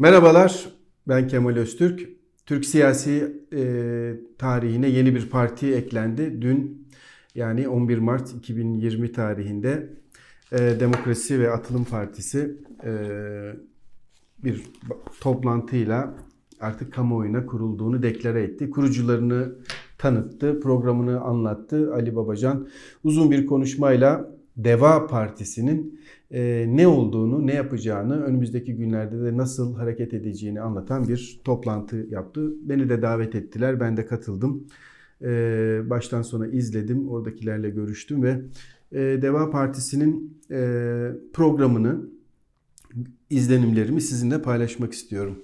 Merhabalar, ben Kemal Öztürk. Türk siyasi e, tarihine yeni bir parti eklendi. Dün yani 11 Mart 2020 tarihinde e, Demokrasi ve Atılım Partisi e, bir toplantıyla artık kamuoyuna kurulduğunu deklare etti. Kurucularını tanıttı, programını anlattı Ali Babacan. Uzun bir konuşmayla Deva Partisi'nin e, ne olduğunu, ne yapacağını, önümüzdeki günlerde de nasıl hareket edeceğini anlatan bir toplantı yaptı. Beni de davet ettiler, ben de katıldım. E, baştan sona izledim, oradakilerle görüştüm ve e, Deva Partisi'nin e, programını, izlenimlerimi sizinle paylaşmak istiyorum.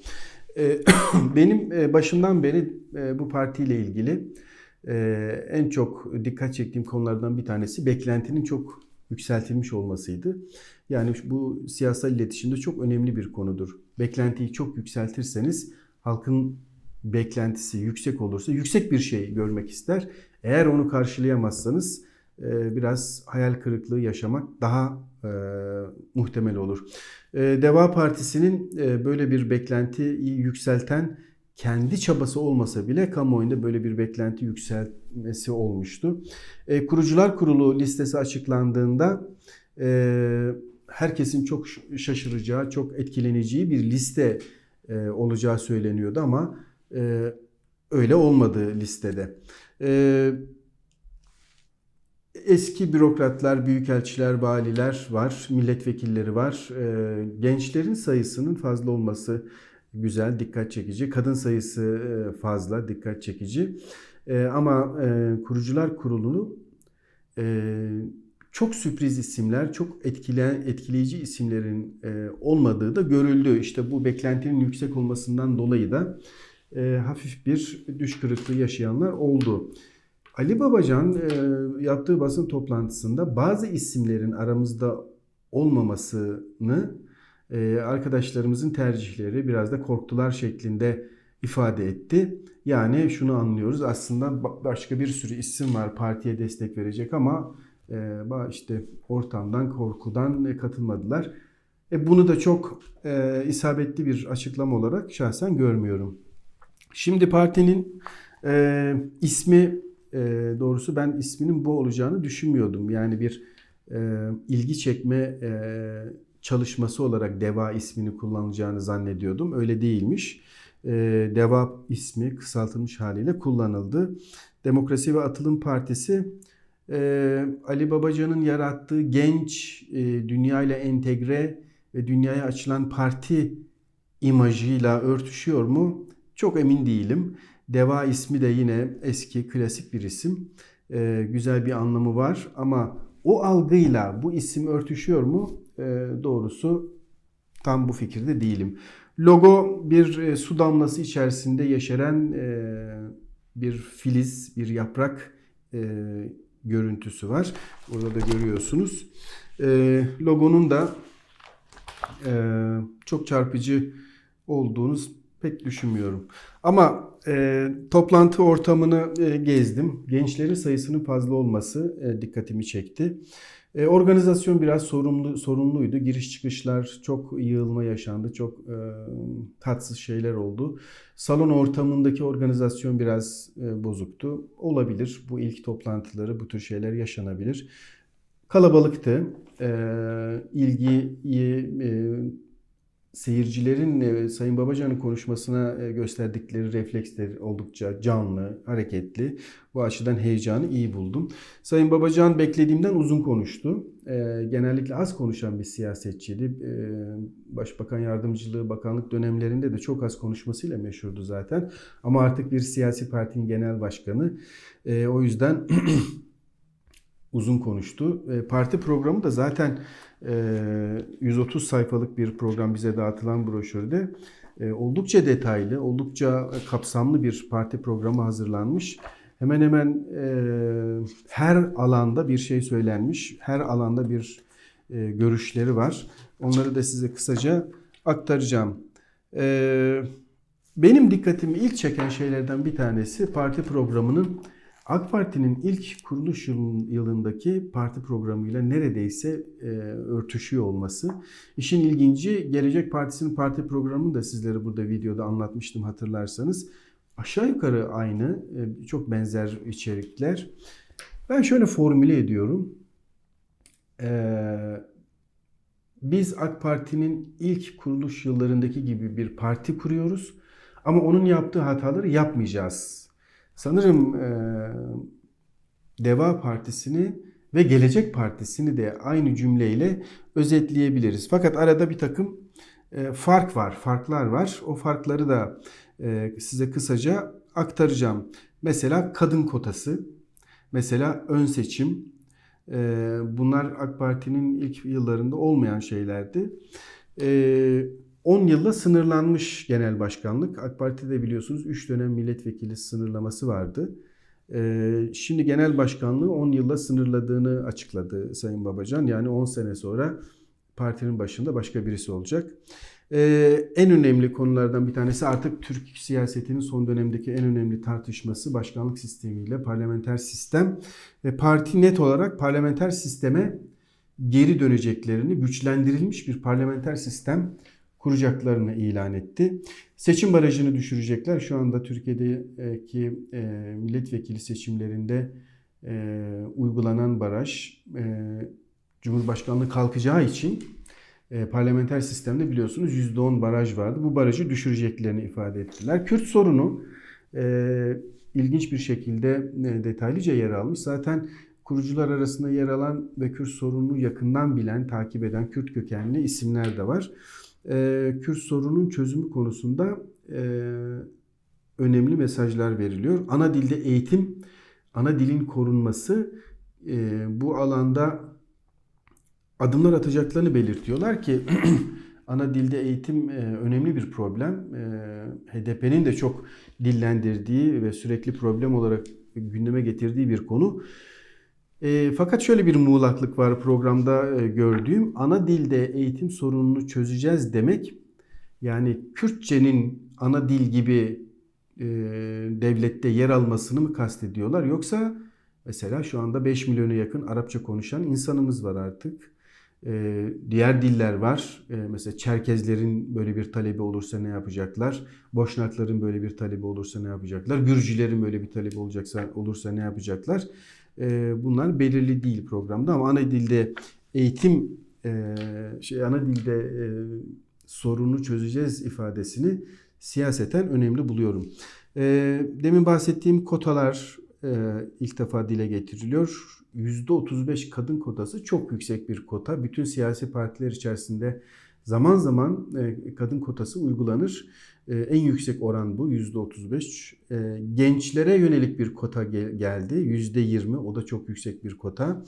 E, benim e, başından beri e, bu partiyle ilgili e, en çok dikkat çektiğim konulardan bir tanesi beklentinin çok yükseltilmiş olmasıydı. Yani bu siyasal iletişimde çok önemli bir konudur. Beklentiyi çok yükseltirseniz halkın beklentisi yüksek olursa yüksek bir şey görmek ister. Eğer onu karşılayamazsanız e, biraz hayal kırıklığı yaşamak daha e, muhtemel olur. E, Deva Partisi'nin e, böyle bir beklentiyi yükselten kendi çabası olmasa bile kamuoyunda böyle bir beklenti yükselmesi olmuştu. E, Kurucular Kurulu listesi açıklandığında e, herkesin çok şaşıracağı, çok etkileneceği bir liste e, olacağı söyleniyordu ama e, öyle olmadı listede. E, eski bürokratlar, büyükelçiler, valiler var, milletvekilleri var. E, gençlerin sayısının fazla olması güzel, dikkat çekici. Kadın sayısı e, fazla, dikkat çekici. E, ama e, kurucular kurulunu çok sürpriz isimler, çok etkileyen, etkileyici isimlerin olmadığı da görüldü. İşte bu beklentinin yüksek olmasından dolayı da hafif bir düş kırıklığı yaşayanlar oldu. Ali Babacan yaptığı basın toplantısında bazı isimlerin aramızda olmamasını ee, arkadaşlarımızın tercihleri biraz da korktular şeklinde ifade etti. Yani şunu anlıyoruz aslında başka bir sürü isim var partiye destek verecek ama e, işte ortamdan korkudan katılmadılar. E bunu da çok e, isabetli bir açıklama olarak şahsen görmüyorum. Şimdi partinin e, ismi e, doğrusu ben isminin bu olacağını düşünmüyordum. Yani bir e, ilgi çekme e, çalışması olarak DEVA ismini kullanacağını zannediyordum. Öyle değilmiş. Ee, DEVA ismi kısaltılmış haliyle kullanıldı. Demokrasi ve Atılım Partisi e, Ali Babacan'ın yarattığı genç, e, dünyayla entegre ve dünyaya açılan parti imajıyla örtüşüyor mu? Çok emin değilim. Deva ismi de yine eski klasik bir isim. E, güzel bir anlamı var ama o algıyla bu isim örtüşüyor mu? E, doğrusu tam bu fikirde değilim. Logo bir e, su damlası içerisinde yeşeren e, bir filiz, bir yaprak görüntüsü var. Burada da görüyorsunuz. Logonun da çok çarpıcı olduğunu pek düşünmüyorum. Ama e, toplantı ortamını e, gezdim. Gençlerin sayısının fazla olması e, dikkatimi çekti. E, organizasyon biraz sorumlu sorunluydu. Giriş çıkışlar çok yığılma yaşandı. Çok e, tatsız şeyler oldu. Salon ortamındaki organizasyon biraz e, bozuktu. Olabilir. Bu ilk toplantıları bu tür şeyler yaşanabilir. Kalabalıktı. E, ilgiyi e, seyircilerin e, Sayın Babacan'ın konuşmasına e, gösterdikleri refleksler oldukça canlı, hareketli. Bu açıdan heyecanı iyi buldum. Sayın Babacan beklediğimden uzun konuştu. E, genellikle az konuşan bir siyasetçiydi. Başbakan yardımcılığı, bakanlık dönemlerinde de çok az konuşmasıyla meşhurdu zaten. Ama artık bir siyasi partinin genel başkanı. O yüzden uzun konuştu. Parti programı da zaten 130 ee, sayfalık bir program bize dağıtılan broşürde e, oldukça detaylı, oldukça kapsamlı bir parti programı hazırlanmış. Hemen hemen e, her alanda bir şey söylenmiş, her alanda bir e, görüşleri var. Onları da size kısaca aktaracağım. Benim dikkatimi ilk çeken şeylerden bir tanesi parti programının AK Parti'nin ilk kuruluş yıl- yılındaki parti programıyla neredeyse e, örtüşüyor olması. İşin ilginci Gelecek Partisi'nin parti programını da sizlere burada videoda anlatmıştım hatırlarsanız. Aşağı yukarı aynı, e, çok benzer içerikler. Ben şöyle formüle ediyorum. Ee, biz AK Parti'nin ilk kuruluş yıllarındaki gibi bir parti kuruyoruz. Ama onun yaptığı hataları yapmayacağız. Sanırım e, Deva Partisi'ni ve Gelecek Partisi'ni de aynı cümleyle özetleyebiliriz. Fakat arada bir takım e, fark var, farklar var. O farkları da e, size kısaca aktaracağım. Mesela kadın kotası, mesela ön seçim, e, bunlar AK Parti'nin ilk yıllarında olmayan şeylerdi. E, 10 yılla sınırlanmış genel başkanlık. AK Parti'de biliyorsunuz 3 dönem milletvekili sınırlaması vardı. E, şimdi genel başkanlığı 10 yılla sınırladığını açıkladı Sayın Babacan. Yani 10 sene sonra partinin başında başka birisi olacak. Ee, en önemli konulardan bir tanesi artık Türk siyasetinin son dönemdeki en önemli tartışması başkanlık sistemiyle parlamenter sistem. Parti net olarak parlamenter sisteme geri döneceklerini, güçlendirilmiş bir parlamenter sistem kuracaklarını ilan etti. Seçim barajını düşürecekler. Şu anda Türkiye'deki e, milletvekili seçimlerinde e, uygulanan baraj e, Cumhurbaşkanlığı kalkacağı için parlamenter sistemde biliyorsunuz %10 baraj vardı. Bu barajı düşüreceklerini ifade ettiler. Kürt sorunu ilginç bir şekilde detaylıca yer almış. Zaten kurucular arasında yer alan ve Kürt sorununu yakından bilen, takip eden Kürt kökenli isimler de var. E, Kürt sorunun çözümü konusunda e, önemli mesajlar veriliyor. Ana dilde eğitim, ana dilin korunması e, bu alanda adımlar atacaklarını belirtiyorlar ki ana dilde eğitim e, önemli bir problem. E, HDP'nin de çok dillendirdiği ve sürekli problem olarak gündeme getirdiği bir konu. E, fakat şöyle bir muğlaklık var programda e, gördüğüm. Ana dilde eğitim sorununu çözeceğiz demek yani Kürtçenin ana dil gibi e, devlette yer almasını mı kastediyorlar yoksa mesela şu anda 5 milyona yakın Arapça konuşan insanımız var artık. Ee, diğer diller var. Ee, mesela Çerkezlerin böyle bir talebi olursa ne yapacaklar? Boşnakların böyle bir talebi olursa ne yapacaklar? Gürcülerin böyle bir talebi olacaksa olursa ne yapacaklar? Ee, bunlar belirli değil programda ama ana dilde eğitim e, şey ana dilde e, sorunu çözeceğiz ifadesini siyaseten önemli buluyorum. Ee, demin bahsettiğim kotalar e, ilk defa dile getiriliyor. %35 kadın kotası çok yüksek bir kota. Bütün siyasi partiler içerisinde zaman zaman kadın kotası uygulanır. E, en yüksek oran bu %35. E, gençlere yönelik bir kota geldi. %20 o da çok yüksek bir kota.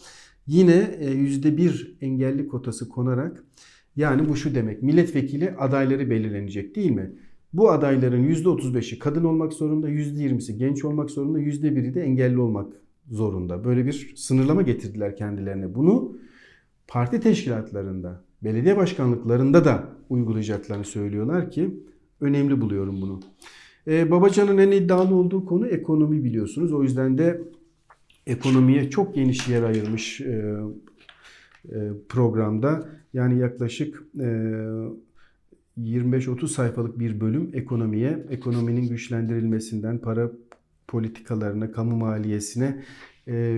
Yine %1 engelli kotası konarak yani bu şu demek milletvekili adayları belirlenecek değil mi? Bu adayların %35'i kadın olmak zorunda, %20'si genç olmak zorunda, %1'i de engelli olmak zorunda. Böyle bir sınırlama getirdiler kendilerine. Bunu parti teşkilatlarında, belediye başkanlıklarında da uygulayacaklarını söylüyorlar ki önemli buluyorum bunu. Ee, Babacan'ın en iddialı olduğu konu ekonomi biliyorsunuz. O yüzden de ekonomiye çok geniş yer ayırmış e, e, programda. Yani yaklaşık e, 25-30 sayfalık bir bölüm ekonomiye, ekonominin güçlendirilmesinden para politikalarına, kamu maliyesine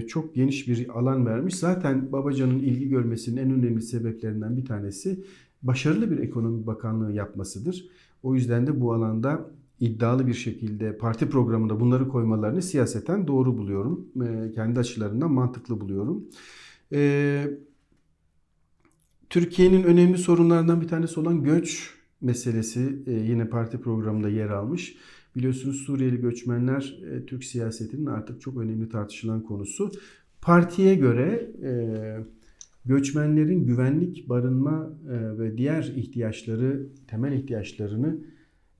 çok geniş bir alan vermiş. Zaten Babacan'ın ilgi görmesinin en önemli sebeplerinden bir tanesi başarılı bir ekonomi bakanlığı yapmasıdır. O yüzden de bu alanda iddialı bir şekilde parti programında bunları koymalarını siyaseten doğru buluyorum. Kendi açılarından mantıklı buluyorum. Türkiye'nin önemli sorunlarından bir tanesi olan göç meselesi yine parti programında yer almış. Biliyorsunuz Suriyeli göçmenler e, Türk siyasetinin artık çok önemli tartışılan konusu. Partiye göre e, göçmenlerin güvenlik, barınma e, ve diğer ihtiyaçları, temel ihtiyaçlarını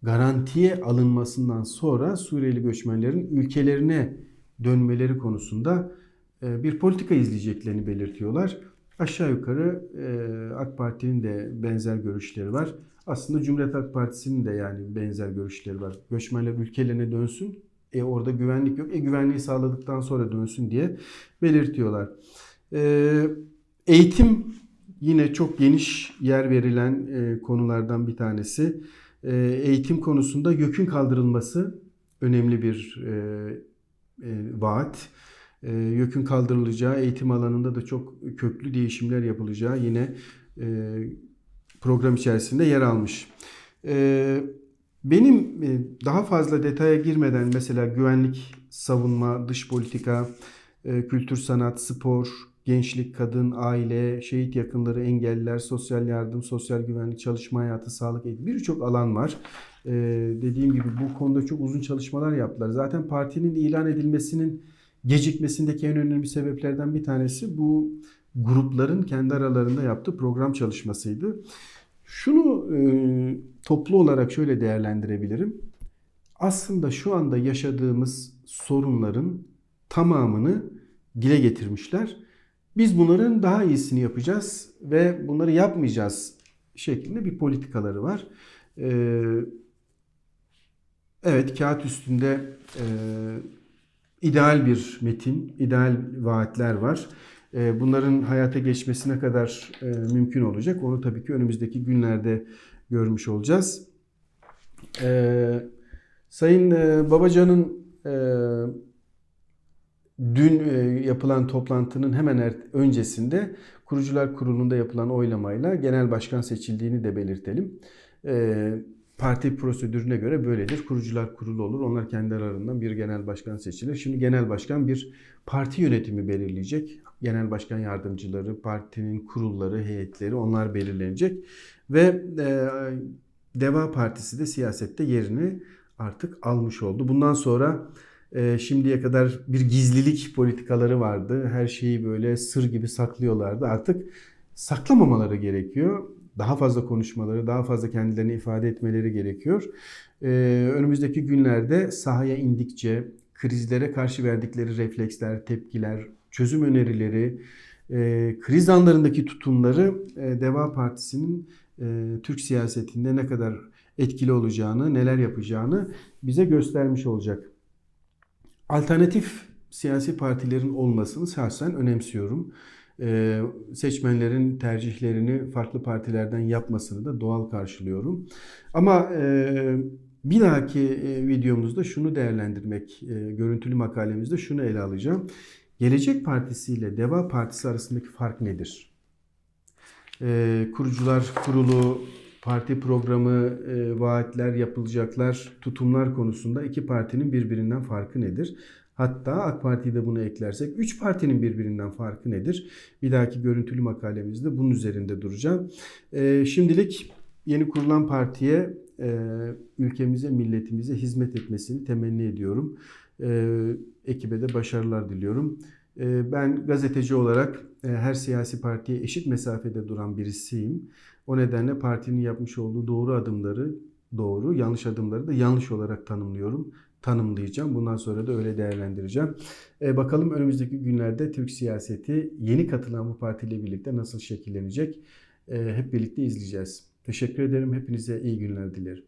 garantiye alınmasından sonra Suriyeli göçmenlerin ülkelerine dönmeleri konusunda e, bir politika izleyeceklerini belirtiyorlar. Aşağı yukarı e, AK Parti'nin de benzer görüşleri var. Aslında Cumhuriyet Halk Partisi'nin de yani benzer görüşleri var. Göçmenler ülkelerine dönsün E orada güvenlik yok. E güvenliği sağladıktan sonra dönsün diye belirtiyorlar. E, eğitim yine çok geniş yer verilen e, konulardan bir tanesi. E, eğitim konusunda YÖK'ün kaldırılması önemli bir e, e, vaat. E, YÖK'ün kaldırılacağı, eğitim alanında da çok köklü değişimler yapılacağı yine e, program içerisinde yer almış. E, benim e, daha fazla detaya girmeden mesela güvenlik, savunma, dış politika, e, kültür, sanat, spor, gençlik, kadın, aile, şehit yakınları, engelliler, sosyal yardım, sosyal güvenlik, çalışma hayatı, sağlık, birçok alan var. Ee, dediğim gibi bu konuda çok uzun çalışmalar yaptılar. Zaten partinin ilan edilmesinin gecikmesindeki en önemli sebeplerden bir tanesi bu grupların kendi aralarında yaptığı program çalışmasıydı. Şunu e, toplu olarak şöyle değerlendirebilirim. Aslında şu anda yaşadığımız sorunların tamamını dile getirmişler. Biz bunların daha iyisini yapacağız ve bunları yapmayacağız şeklinde bir politikaları var. Ee, evet kağıt üstünde e, ideal bir metin, ideal vaatler var. E, bunların hayata geçmesine kadar e, mümkün olacak. Onu tabii ki önümüzdeki günlerde görmüş olacağız. E, Sayın e, Babacan'ın e, dün yapılan toplantının hemen er- öncesinde Kurucular Kurulu'nda yapılan oylamayla genel başkan seçildiğini de belirtelim. Parti prosedürüne göre böyledir. Kurucular Kurulu olur. Onlar kendi aralarından bir genel başkan seçilir. Şimdi genel başkan bir parti yönetimi belirleyecek. Genel başkan yardımcıları, partinin kurulları, heyetleri onlar belirlenecek. Ve e, Deva Partisi de siyasette yerini artık almış oldu. Bundan sonra e, şimdiye kadar bir gizlilik politikaları vardı. Her şeyi böyle sır gibi saklıyorlardı. Artık saklamamaları gerekiyor. Daha fazla konuşmaları, daha fazla kendilerini ifade etmeleri gerekiyor. E, önümüzdeki günlerde sahaya indikçe krizlere karşı verdikleri refleksler, tepkiler, çözüm önerileri, e, kriz anlarındaki tutumları e, Deva Partisi'nin e, Türk siyasetinde ne kadar etkili olacağını, neler yapacağını bize göstermiş olacak. Alternatif siyasi partilerin olmasını şahsen önemsiyorum. Ee, seçmenlerin tercihlerini farklı partilerden yapmasını da doğal karşılıyorum. Ama e, bir dahaki e, videomuzda şunu değerlendirmek, e, görüntülü makalemizde şunu ele alacağım. Gelecek Partisi ile Deva Partisi arasındaki fark nedir? Ee, kurucular Kurulu, parti programı, e, vaatler yapılacaklar, tutumlar konusunda iki partinin birbirinden farkı nedir? Hatta AK Parti'yi de bunu eklersek üç partinin birbirinden farkı nedir? Bir dahaki görüntülü makalemizde bunun üzerinde duracağım. E, şimdilik yeni kurulan partiye e, ülkemize, milletimize hizmet etmesini temenni ediyorum. E, ekibe de başarılar diliyorum. E, ben gazeteci olarak e, her siyasi partiye eşit mesafede duran birisiyim. O nedenle partinin yapmış olduğu doğru adımları doğru, yanlış adımları da yanlış olarak tanımlıyorum. Tanımlayacağım. Bundan sonra da öyle değerlendireceğim. E, bakalım önümüzdeki günlerde Türk siyaseti yeni katılan bu partiyle birlikte nasıl şekillenecek? E, hep birlikte izleyeceğiz. Teşekkür ederim. Hepinize iyi günler dilerim.